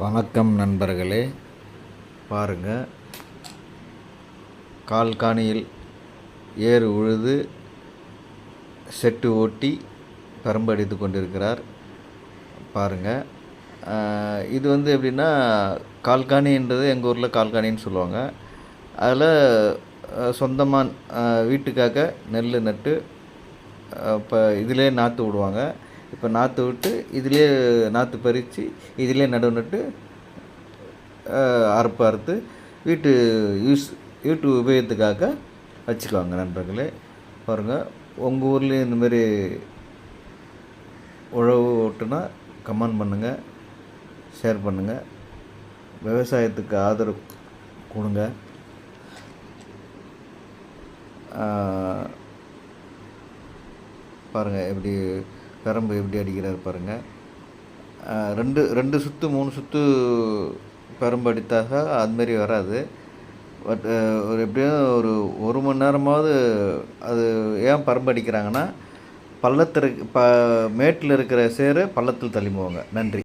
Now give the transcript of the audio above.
வணக்கம் நண்பர்களே. பாருங்கள் கால்காணியில் ஏறு உழுது செட்டு ஓட்டி பரம்பு அடித்து கொண்டிருக்கிறார். பாருங்கள் இது வந்து எப்படின்னா கால்காணின்றது எங்கள் ஊரில் கால்காணின்னு சொல்லுவாங்க. அதில் சொந்தமாக வீட்டுக்காக நெல் நட்டு இப்போ இதிலே நாற்று விடுவாங்க. இப்போ நாற்று விட்டு இதிலே நாற்று பறித்து இதிலே நடவு நட்டு அறுப்பு அறுத்து வீட்டு யூஸ் வீட்டு உபயோகத்துக்காக வச்சுக்குவாங்க நண்பர்களே. பாருங்கள் உங்கள் ஊர்லேயும் இந்தமாரி உழவு ஓட்டுனா கமெண்ட் பண்ணுங்கள் ஷேர் பண்ணுங்கள் விவசாயத்துக்கு ஆதரவு கொடுங்க. பாருங்கள் எப்படி பெரம்பு எப்படி அடிக்கிறார் பாருங்கள் ரெண்டு ரெண்டு சுற்று மூணு சுற்று பெரம்பு அடித்தாக அதுமாரி வராது. பட் ஒரு எப்படியும் ஒரு ஒரு மணி நேரமாவது அது ஏன் பரம்பு அடிக்கிறாங்கன்னா பள்ளத்தில் ப மேட்டில் இருக்கிற சேரு பள்ளத்தில் தள்ளி போவாங்க நன்றி.